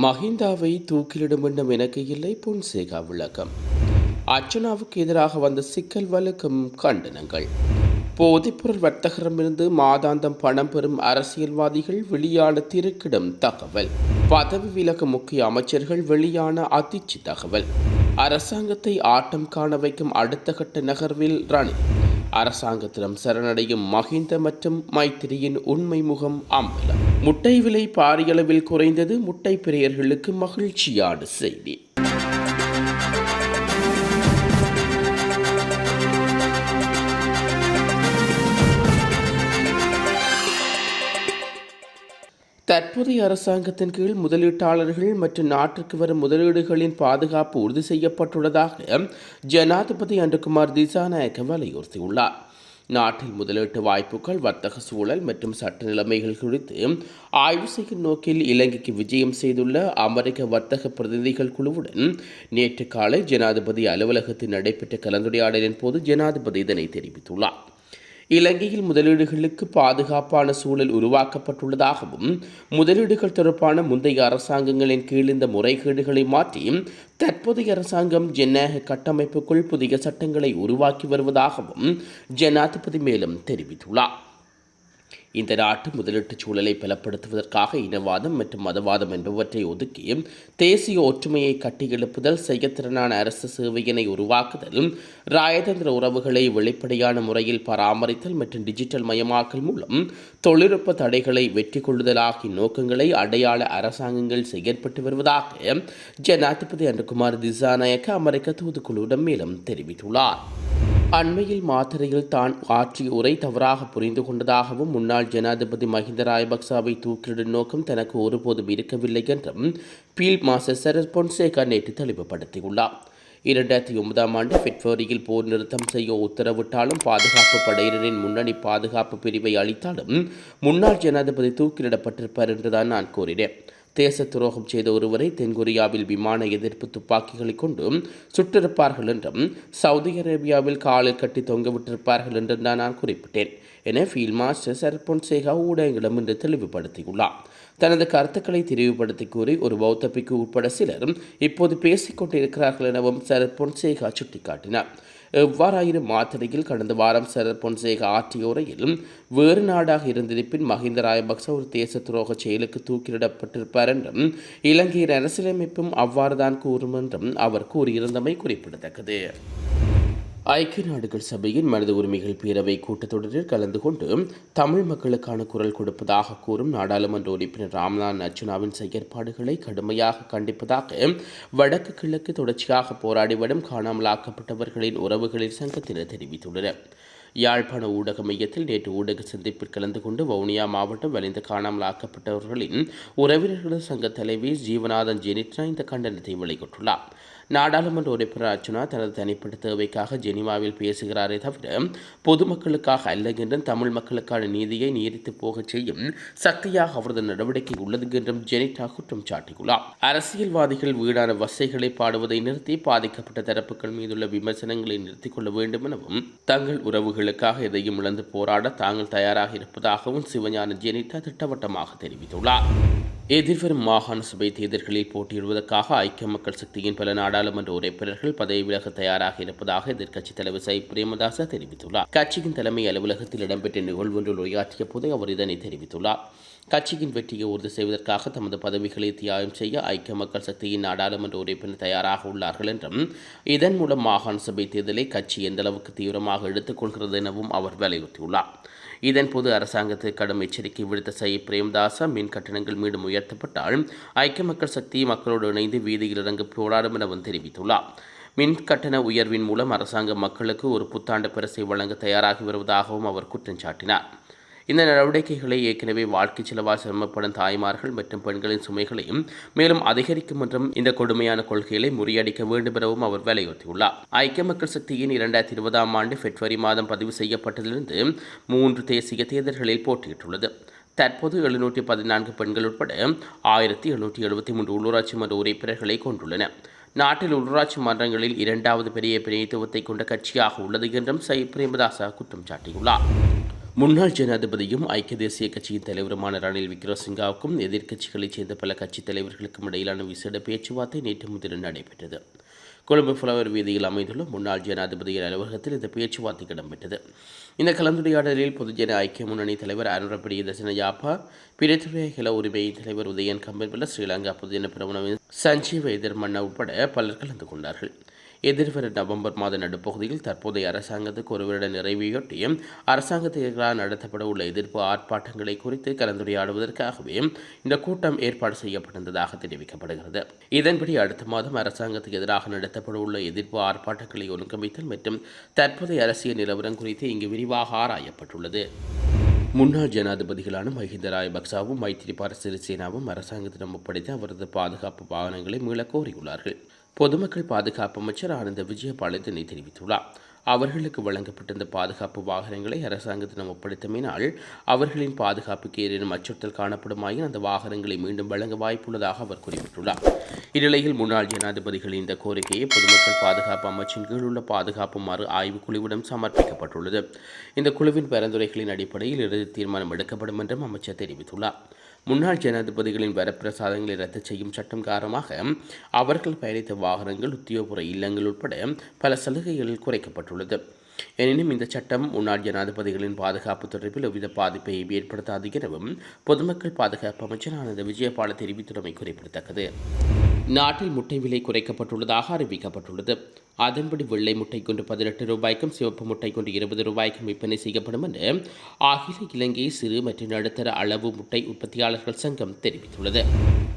மஹிந்தாவை தூக்கிலிடும் வேண்டும் எனக்கு இல்லை பொன்சேகா விளக்கம். அர்ச்சனாவுக்கு எதிராக வந்த சிக்கல் வழக்கும் கண்டனங்கள். போதைப்பொருள் வர்த்தகரமிருந்து மாதாந்தம் பணம் பெறும் அரசியல்வாதிகள் வெளியான திருக்கிடம் தகவல். பதவி விலக முக்கிய அமைச்சர்கள் வெளியான அதிர்ச்சி தகவல். அரசாங்கத்தை ஆட்டம் காண வைக்கும் அடுத்த கட்ட நகர்வில் ரணில் அரசாங்கத்திடம் சரணடையும் மஹிந்த மற்றும் மைத்திரியின் உண்மை முகம் அம்பலம். முட்டை விலை பாரியளவில் குறைந்தது முட்டை பிரியர்களுக்கு மகிழ்ச்சியான செய்தி. தற்போதைய அரசாங்கத்தின் கீழ் முதலீட்டாளர்கள் மற்றும் நாட்டிற்கு வரும் முதலீடுகளின் பாதுகாப்பு உறுதி செய்யப்பட்டுள்ளதாக ஜனாதிபதி அன்றுகுமார் திசாநாயக்க வலியுறுத்தியுள்ளார். நாட்டில் முதலீட்டு வாய்ப்புகள் வர்த்தக சூழல் மற்றும் சட்ட நிலைமைகள் குறித்து ஆய்வு செய்யும் நோக்கில் இலங்கைக்கு விஜயம் செய்துள்ள அமெரிக்க வர்த்தக பிரதிநிதிகள் குழுவுடன் நேற்று காலை ஜனாதிபதி அலுவலகத்தில் நடைபெற்ற கலந்துரையாடலின் போது ஜனாதிபதி இதனை தெரிவித்துள்ளார். இலங்கையில் முதலீடுகளுக்கு பாதுகாப்பான சூழல் உருவாக்கப்பட்டுள்ளதாகவும் முதலீடுகள் தொடர்பான முந்தைய அரசாங்கங்களின் கீழ் இந்த முறைகேடுகளை மாற்றி தற்போதைய அரசாங்கம் ஜனநாயக கட்டமைப்புக்குள் புதிய சட்டங்களை உருவாக்கி வருவதாகவும் ஜனாதிபதி மேலும் தெரிவித்துள்ளார். இந்த நாட்டு முதலீட்டுச் சூழலை பலப்படுத்துவதற்காக இனவாதம் மற்றும் மதவாதம் என்பவற்றை ஒதுக்கி தேசிய ஒற்றுமையை கட்டியெழுப்புதல் செய்யத்திறனான அரசு சேவையினை உருவாக்குதல் ராயதந்திர உறவுகளை வெளிப்படையான முறையில் பராமரித்தல் மற்றும் டிஜிட்டல் மயமாக்கல் மூலம் தொழில்நுட்ப தடைகளை வெற்றி கொள்ளுதல் ஆகிய நோக்கங்களை அடையாள அரசாங்கங்கள் செயற்பட்டு வருவதாக ஜனாதிபதி அனுகுமார் திசாநாயக்க அமெரிக்க தூதுக்குழுவிடம் மேலும் தெரிவித்துள்ளார். அண்மையில் மாத்திரையில் தான் ஆற்றிய உரை தவறாக புரிந்து கொண்டதாகவும் முன்னாள் ஜனாதிபதி மஹிந்த ராயபக்சாவை தூக்கிலிடும் நோக்கம் தனக்கு ஒருபோதும் இருக்கவில்லை என்றும் பீல் மாஸ்டர் சரத் பொன்சேகா நேற்று தெளிவுபடுத்தியுள்ளார். இரண்டாயிரத்தி ஒன்பதாம் ஆண்டு பிப்ரவரியில் போர் நிறுத்தம் செய்ய உத்தரவிட்டாலும் பாதுகாப்பு படையினரின் முன்னணி பாதுகாப்பு பிரிவை அளித்தாலும் முன்னாள் ஜனாதிபதி தூக்கிலிடப்பட்டிருப்பார் என்றுதான் நான் கூறினேன். தேச துரோகம் செய்த ஒருவரை தென்கொரியாவில் விமான எதிர்ப்பு துப்பாக்கிகளை கொண்டு சுட்டிருப்பார்கள் என்றும் சவுதி அரேபியாவில் காலில் கட்டி தொங்கவிட்டிருப்பார்கள் என்றும் தான் நான் குறிப்பிட்டேன் என ஃபீல்ட் மாஸ்டர் சர்பொன்சேகா ஊடகங்களிடம் இன்று தெளிவுபடுத்தியுள்ளார். தனது கருத்துக்களை தெரிவுபடுத்தி கூறி ஒரு பௌத்தபிக்கு உட்பட சிலர் இப்போது பேசிக் கொண்டிருக்கிறார்கள் எனவும் சரபொன்சேகா சுட்டிக்காட்டினார். எவ்வாறாயினும் மாத்திரையில் கடந்த வாரம் சரத் பொன்சேகா ஆற்றிய உரையில் வேறு நாடாக இருந்திருப்பின் மஹிந்த ராயபக்ச ஒரு தேச துரோக செயலுக்கு தூக்கிலிடப்பட்டிருப்பார் என்றும் இலங்கையின் அரசியலமைப்பும் அவ்வாறுதான் கூறும் என்றும் அவர் கூறியிருந்தமை குறிப்பிடத்தக்கது. ஐக்கிய நாடுகள் சபையின் மனித உரிமைகள் பேரவை கூட்டத்தொடரில் கலந்து கொண்டு தமிழ் மக்களுக்கான குரல் கொடுப்பதாக கூறும் நாடாளுமன்ற உறுப்பினர் ராம்நாத் அர்ஜுனாவின் செயற்பாடுகளை கடுமையாக கண்டிப்பதாக வடக்கு கிழக்கு தொடர்ச்சியாக போராடி வரும் காணாமலாக்கப்பட்டவர்களின் உறவுகளின் சங்கத்தினர் தெரிவித்துள்ளனர். யாழ்ப்பாண ஊடக மையத்தில் நேற்று ஊடக சந்திப்பில் கலந்து கொண்டு வவுனியா மாவட்டம் வலிந்து காணாமல் ஆக்கப்பட்டவர்களின் உறவினர்கள் சங்க தலைவி ஜீவநாதன் ஜெனிட்ரா இந்த கண்டனத்தை வெளியிட்டுள்ளார். நாடாளுமன்ற உறுப்பினர் அர்ச்சுனா தனது தனிப்பட்ட தேவைக்காக ஜெனிவாவில் பேசுகிறாரே தவிர பொதுமக்களுக்காக அல்ல என்றும் தமிழ் மக்களுக்கான நீதியை நீடித்து போகச் செய்யும் சக்தியாக அவரது நடவடிக்கை உள்ளது என்றும் ஜெனிட்டா குற்றம் சாட்டியுள்ளார். அரசியல்வாதிகள் வீடான வசைகளை பாடுவதை நிறுத்தி பாதிக்கப்பட்ட தரப்புகள் மீதுள்ள விமர்சனங்களை நிறுத்திக் கொள்ள வேண்டும் எனவும் தங்கள் உறவுகளுக்காக எதையும் இழந்து போராட தாங்கள் தயாராக இருப்பதாகவும் சிவஞான ஜெனிட்டா திட்டவட்டமாக தெரிவித்துள்ளார். எதிர்வரும் மாகாண சபை தேர்தல்களில் போட்டியிடுவதற்காக ஐக்கிய மக்கள் சக்தியின் பல நாடாளுமன்ற உறுப்பினர்கள் பதவி விலக தயாராக இருப்பதாக எதிர்க்கட்சித் தலைவர் சை. பிரேமதாச தெரிவித்துள்ளார். கட்சியின் தலைமை அலுவலகத்தில் இடம்பெற்ற நிகழ்வு ஒன்றில் உரையாற்றிய போது அவர் இதனை தெரிவித்துள்ளார். கட்சியின் வெற்றியை உறுதி செய்வதற்காக தமது பதவிகளை தியாகம் செய்ய ஐக்கிய மக்கள் சக்தியின் நாடாளுமன்ற உறுப்பினர் தயாராக உள்ளார்கள் என்றும் இதன் மூலம் மாகாண சபை தேர்தலை கட்சி எந்தளவுக்கு தீவிரமாக எடுத்துக்கொள்கிறது எனவும் அவர் வலியுறுத்தியுள்ளார். இதன் போது அரசாங்கத்துக்கு கடும் எச்சரிக்கை விடுத்த சை பிரேம்தாசா மின் கட்டணங்கள் மீண்டும் உயர்த்தப்பட்டால் ஐக்கிய மக்கள் சக்தி மக்களோடு இணைந்து வீதியில் இறங்க போராடும் எனவும் தெரிவித்துள்ளார். மின் கட்டண உயர்வின் மூலம் அரசாங்கம் மக்களுக்கு ஒரு புத்தாண்டு பரிசை வழங்க தயாராகி வருவதாகவும் அவர் குற்றம் சாட்டினார். இந்த நடவடிக்கைகளை ஏற்கனவே வாழ்க்கை செலவால் சிரமப்படும் தாய்மார்கள் மற்றும் பெண்களின் சுமைகளையும் மேலும் அதிகரிக்கும் என்றும் இந்த கொடுமையான கொள்கைகளை முறியடிக்க வேண்டும் எனவும் அவர் வலியுறுத்தியுள்ளார். ஐக்கிய மக்கள் சக்தியின் இரண்டாயிரத்தி இருபதாம் ஆண்டு பிப்ரவரி மாதம் பதிவு செய்யப்பட்டதிலிருந்து மூன்று தேசிய தேர்தல்களில் போட்டியிட்டுள்ளது. தற்போது எழுநூற்றி பதினான்கு பெண்கள் உட்பட ஆயிரத்தி எழுநூற்றி எழுபத்தி மூன்று உள்ளூராட்சி மன்ற உறுப்பினர்களை கொண்டுள்ளன. நாட்டில் உள்ளூராட்சி மன்றங்களில் இரண்டாவது பெரிய பிரதித்துவத்தை கொண்ட கட்சியாக உள்ளது என்றும் சை பிரேமதாசா குற்றம் சாட்டியுள்ளார். முன்னாள் ஜனாதிபதியும் ஐக்கிய தேசிய கட்சியின் தலைவருமான ரணில் விக்ரமசிங்காவுக்கும் எதிர்க்கட்சிகளைச் சேர்ந்த பல கட்சித் தலைவர்களுக்கும் இடையிலான விசேட பேச்சுவார்த்தை நேற்று முன்தினம் நடைபெற்றது. கொழும்பு புலவர் வீதியில் அமைந்துள்ள முன்னாள் ஜனாதிபதியின் அலுவலகத்தில் இந்த பேச்சுவார்த்தை இடம்பெற்றது. இந்த கலந்துரையாடலில் பொதுஜன ஐக்கிய முன்னணி தலைவர் அனுரப்பிரிய தர்சன யாப்பா பிரித்துறை ஹில தலைவர் உதயன் கம்பன்பில ஸ்ரீலங்கா பொதுஜன பிரமுனவின் சஞ்சீவ எதிர்மன்ன உட்பட பலர் கலந்து கொண்டார்கள். எதிர்வர நவம்பர் மாத நடுப்பகுதியில் தற்போதைய அரசாங்கத்துக்கு ஒரு வருட நிறைவையொட்டி அரசாங்கத்துக்கு எதிராக நடத்தப்பட உள்ள எதிர்ப்பு ஆர்ப்பாட்டங்களை குறித்து கலந்துரையாடுவதற்காகவே இந்த கூட்டம் ஏற்பாடு செய்யப்பட்டிருந்ததாக தெரிவிக்கப்படுகிறது. இதன்படி அடுத்த மாதம் அரசாங்கத்துக்கு எதிராக நடத்தப்பட உள்ள எதிர்ப்பு ஆர்ப்பாட்டங்களை ஒழுங்கமைத்தல் மற்றும் தற்போதைய அரசியல் நிலவரம் குறித்து இங்கு விரிவாக ஆராயப்பட்டுள்ளது. முன்னாள் ஜனாதிபதிகளான மஹிந்த ராயபக்சாவும் மைத்திரிபால சிறிசேனாவும் அரசாங்கத்திடம் ஒப்படைத்து அவரது பாதுகாப்பு வாகனங்களை மீள கோரியுள்ளார்கள். பொதுமக்கள் பாதுகாப்பு அமைச்சர் ஆனந்த விஜயபால் தெரிவித்துள்ளார். அவர்களுக்கு வழங்கப்பட்டிருந்த பாதுகாப்பு வாகனங்களை அரசாங்கத்திடம் ஒப்படைத்தமையினால் அவர்களின் பாதுகாப்புக்கு ஏதேனும் அச்சுறுத்தல் காணப்படுமாயின் அந்த வாகனங்களை மீண்டும் வழங்க வாய்ப்புள்ளதாக அவர் குறிப்பிட்டுள்ளார். இந்நிலையில் முன்னாள் ஜனாதிபதிகளின் இந்த கோரிக்கையை பொதுமக்கள் பாதுகாப்பு அமைச்சின் கீழ் உள்ள பாதுகாப்பு மறு ஆய்வுக் குழுவிடம் சமர்ப்பிக்கப்பட்டுள்ளது. இந்த குழுவின் பரிந்துரைகளின் அடிப்படையில் இறுதி தீர்மானம் எடுக்கப்படும் என்றும் அமைச்சர் தெரிவித்துள்ளார். முன்னாள் ஜனாதிபதிகளின் வரப்பிரசாதங்களை ரத்து செய்யும் சட்டம் காரணமாக அவர்கள் பயணித்த வாகனங்கள் உத்தியோகபூர்வ இல்லங்கள் உட்பட பல சலுகைகள் குறைக்கப்பட்டுள்ளது. எனினும் இந்த சட்டம் முன்னாள் ஜனாதிபதிகளின் பாதுகாப்பு தொடர்பில் எவ்வித பாதிப்பை ஏற்படுத்தாது எனவும் பொதுமக்கள் பாதுகாப்பு அமைச்சரானது விஜயபால தெரிவித்துள்ளமை குறிப்பிடத்தக்கது. நாட்டில் முட்டை விலை குறைக்கப்பட்டுள்ளதாக அறிவிக்கப்பட்டுள்ளது. அதன்படி வெள்ளை முட்டை கொண்டு பதினெட்டு ரூபாய்க்கும் சிவப்பு முட்டை கொண்டு இருபது ரூபாய்க்கும் விற்பனை செய்யப்படும் என்று அகில இலங்கை சிறு மற்றும் நடுத்தர அளவு முட்டை உற்பத்தியாளர்கள் சங்கம் தெரிவித்துள்ளது.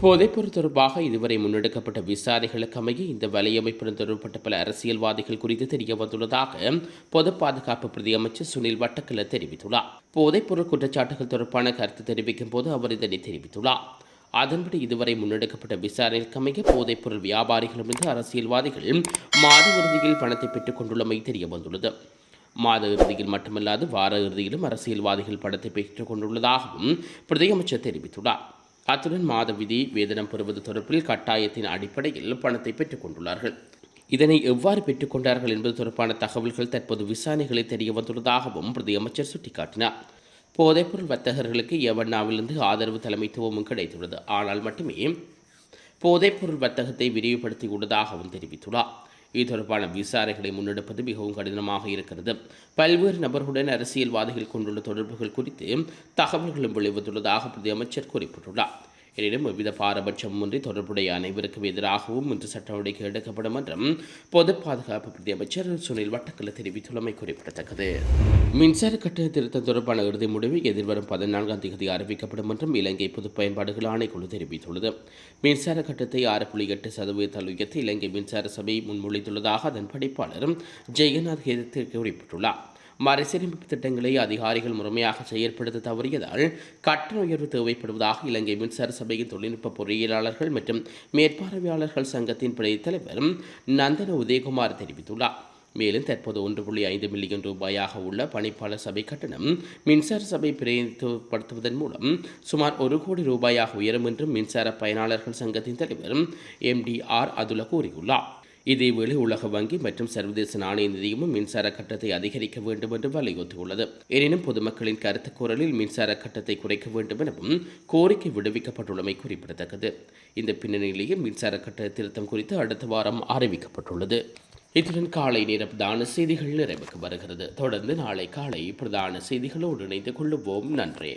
போதைப்பொருள் தொடர்பாக இதுவரை முன்னெடுக்கப்பட்ட விசாரணைகளுக்கு அமைய இந்த வலையமைப்புடன் தொடர்பட்ட பல அரசியல்வாதிகள் குறித்து தெரிய வந்துள்ளதாக பொது பாதுகாப்பு பிரதி அமைச்சர் சுனில் வட்டக்கல தெரிவித்துள்ளார். போதைப்பொருள் குற்றச்சாட்டுகள் தொடர்பான கருத்து தெரிவிக்கும் போது அவர் இதனை தெரிவித்துள்ளார். அதன்படி இதுவரை முன்னெடுக்கப்பட்ட விசாரணைக்கு அமைய போதைப்பொருள் வியாபாரிகளிடமிருந்து அரசியல்வாதிகள் மாத இறுதியில் பணத்தை பெற்றுக் கொண்டுள்ளமை தெரிய வந்துள்ளது. மாத இறுதியில் மட்டுமல்லாது வார இறுதியிலும் அரசியல்வாதிகள் பணத்தை பெற்றுக் கொண்டுள்ளதாகவும் பிரதியமைச்சர் தெரிவித்துள்ளார். அத்துடன் மாத விதி வேதனம் பெறுவது தொடர்பில் கட்டாயத்தின் அடிப்படையில் பணத்தை பெற்றுக் கொண்டுள்ளார்கள். இதனை எவ்வாறு பெற்றுக்கொண்டார்கள் என்பது தொடர்பான தகவல்கள் தற்போது விசாரணைகளில் தெரிய வந்துள்ளதாகவும் பிரதியமைச்சர் சுட்டிக்காட்டினார். போதைப்பொருள் வர்த்தகர்களுக்கு எவண்ணாவிலிருந்து ஆதரவு தலைமைத்துவமும் கிடைத்துள்ளது. ஆனால் மட்டுமே போதைப்பொருள் வர்த்தகத்தை விரிவுபடுத்தியுள்ளதாகவும் தெரிவித்துள்ளார். இது தொடர்பான விசாரணைகளை முன்னெடுப்பது மிகவும் கடினமாக இருக்கிறது. பல்வேறு நபர்களுடன் அரசியல்வாதிகள் கொண்டுள்ள தொடர்புகள் குறித்து தகவல்களும் வெளிவந்துள்ளதாக பிரதி அமைச்சர் குறிப்பிட்டுள்ளார். எனினும் எவ்வித பாரபட்சமின்றி தொடர்புடைய அனைவருக்கும் எதிராகவும் இன்று சட்ட நடவடிக்கை எடுக்கப்படும் என்றும் பொது பாதுகாப்பு பிரதி அமைச்சர் சுனில் வட்டக்கல தெரிவித்துள்ளமை குறிப்பிடத்தக்கது. மின்சார கட்டண திருத்தம் தொடர்பான இறுதி முடிவு எதிர்வரும் பதினான்காம் தேதி அறிவிக்கப்படும் என்றும் இலங்கை பொது பயன்பாடுகள் ஆணைக்குழு தெரிவித்துள்ளது. மின்சார கட்டணத்தை ஆறு புள்ளி எட்டு சதவீதத்தால் உயர்த்தி இலங்கை மின்சார சபை முன்மொழிந்துள்ளதாக அதன் படிப்பாளர் ஜெயநாத் ஹேதத்தில் குறிப்பிட்டுள்ளார். மறுசீரமைப்பு திட்டங்களை அதிகாரிகள் முறைமையாக செயற்படுத்த தவறியதால் கட்டண உயர்வு தேவைப்படுவதாக இலங்கை மின்சார சபையின் தொழில்நுட்ப பொறியியலாளர்கள் மற்றும் மேற்பார்வையாளர்கள் சங்கத்தின் பிழை தலைவர் நந்தன உதயகுமார் தெரிவித்துள்ளார். மேலும் தற்போது ஒன்று புள்ளி ஐந்து மில்லியன் ரூபாயாக உள்ள பணிப்பாளர் சபை கட்டணம் மின்சார சபை பிரதிநிதித்துவப்படுத்துவதன் மூலம் சுமார் ஒரு கோடி ரூபாயாக உயரும் என்றும் மின்சார பயனாளர்கள் சங்கத்தின் தலைவர் எம் டி ஆர் அதுல கூறியுள்ளார். இதேவேளை உலக வங்கி மற்றும் சர்வதேச நாணய நிதியமும் மின்சார கட்டத்தை அதிகரிக்க வேண்டும் என்று வலியுறுத்தியுள்ளது. எனினும் பொதுமக்களின் கருத்து குரலில் மின்சார கட்டத்தை குறைக்க வேண்டும் எனவும் கோரிக்கை விடுவிக்கப்பட்டுள்ளமை குறிப்பிடத்தக்கது. இந்த பின்னணியிலேயே மின்சார கட்ட திருத்தம் குறித்து அடுத்த வாரம் அறிவிக்கப்பட்டுள்ளது. இத்துடன் காலை நேர பிரதான செய்திகள் நிறைவுக்கு வருகிறது. தொடர்ந்து நாளை காலை பிரதான செய்திகளோடு இணைந்து கொள்ளுவோம். நன்றி.